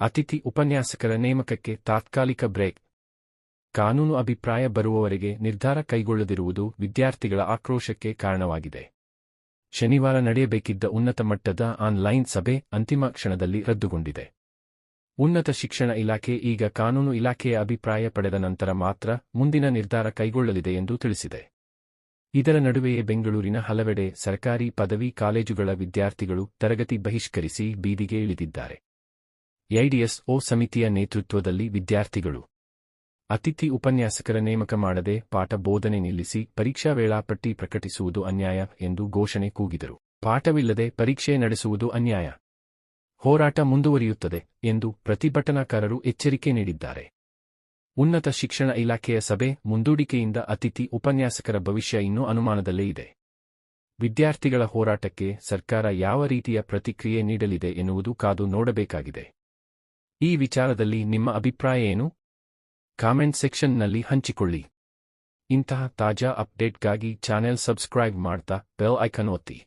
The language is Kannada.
ಅತಿಥಿ ಉಪನ್ಯಾಸಕರ ನೇಮಕಕ್ಕೆ ತಾತ್ಕಾಲಿಕ ಬ್ರೇಕ್. ಕಾನೂನು ಅಭಿಪ್ರಾಯ ಬರುವವರೆಗೆ ನಿರ್ಧಾರ ಕೈಗೊಳ್ಳದಿರುವುದು ವಿದ್ಯಾರ್ಥಿಗಳ ಆಕ್ರೋಶಕ್ಕೆ ಕಾರಣವಾಗಿದೆ. ಶನಿವಾರ ನಡೆಯಬೇಕಿದ್ದ ಉನ್ನತ ಮಟ್ಟದ ಆನ್ಲೈನ್ ಸಭೆ ಅಂತಿಮ ಕ್ಷಣದಲ್ಲಿ ರದ್ದುಗೊಂಡಿದೆ. ಉನ್ನತ ಶಿಕ್ಷಣ ಇಲಾಖೆ ಈಗ ಕಾನೂನು ಇಲಾಖೆಯ ಅಭಿಪ್ರಾಯ ಪಡೆದ ನಂತರ ಮಾತ್ರ ಮುಂದಿನ ನಿರ್ಧಾರ ಕೈಗೊಳ್ಳಲಿದೆ ಎಂದು ತಿಳಿಸಿದೆ. ಇದರ ನಡುವೆಯೇ ಬೆಂಗಳೂರಿನ ಹಲವೆಡೆ ಸರ್ಕಾರಿ ಪದವಿ ಕಾಲೇಜುಗಳ ವಿದ್ಯಾರ್ಥಿಗಳು ತರಗತಿ ಬಹಿಷ್ಕರಿಸಿ ಬೀದಿಗೆ ಇಳಿದಿದ್ದಾರೆ. ಎಐಡಿಎಸ್ಒ ಸಮಿತಿಯ ನೇತೃತ್ವದಲ್ಲಿ ವಿದ್ಯಾರ್ಥಿಗಳು. ಅತಿಥಿ ಉಪನ್ಯಾಸಕರ ನೇಮಕ ಮಾಡದೆ ಪಾಠ ಬೋಧನೆ ನಿಲ್ಲಿಸಿ ಪರೀಕ್ಷಾ ವೇಳಾಪಟ್ಟಿ ಪ್ರಕಟಿಸುವುದು ಅನ್ಯಾಯ ಎಂದು ಘೋಷಣೆ ಕೂಗಿದರು. ಪಾಠವಿಲ್ಲದೆ ಪರೀಕ್ಷೆ ನಡೆಸುವುದು ಅನ್ಯಾಯ. ಹೋರಾಟ ಮುಂದುವರಿಯುತ್ತದೆ ಎಂದು ಪ್ರತಿಭಟನಾಕಾರರು ಎಚ್ಚರಿಕೆ ನೀಡಿದ್ದಾರೆ. ಉನ್ನತ ಶಿಕ್ಷಣ ಇಲಾಖೆಯ ಸಭೆ ಮುಂದೂಡಿಕೆಯಿಂದ ಅತಿಥಿ ಉಪನ್ಯಾಸಕರ ಭವಿಷ್ಯ ಇನ್ನೂ ಅನುಮಾನದಲ್ಲೇ ಇದೆ. ವಿದ್ಯಾರ್ಥಿಗಳ ಹೋರಾಟಕ್ಕೆ ಸರ್ಕಾರ ಯಾವ ರೀತಿಯ ಪ್ರತಿಕ್ರಿಯೆ ನೀಡಲಿದೆ ಎನ್ನುವುದು ಕಾದು ನೋಡಬೇಕಾಗಿದೆ. ಈ ವಿಚಾರದಲ್ಲಿ ನಿಮ್ಮ ಅಭಿಪ್ರಾಯ ಏನು? ಕಾಮೆಂಟ್ ಸೆಕ್ಷನ್ನಲ್ಲಿ ಹಂಚಿಕೊಳ್ಳಿ. ಇಂತಹ ತಾಜಾ ಅಪ್ಡೇಟ್ಗಾಗಿ ಚಾನೆಲ್ ಸಬ್ಸ್ಕ್ರೈಬ್ ಮಾಡ್ತಾ ಬೆಲ್ ಐಕನ್ ಒತ್ತಿ.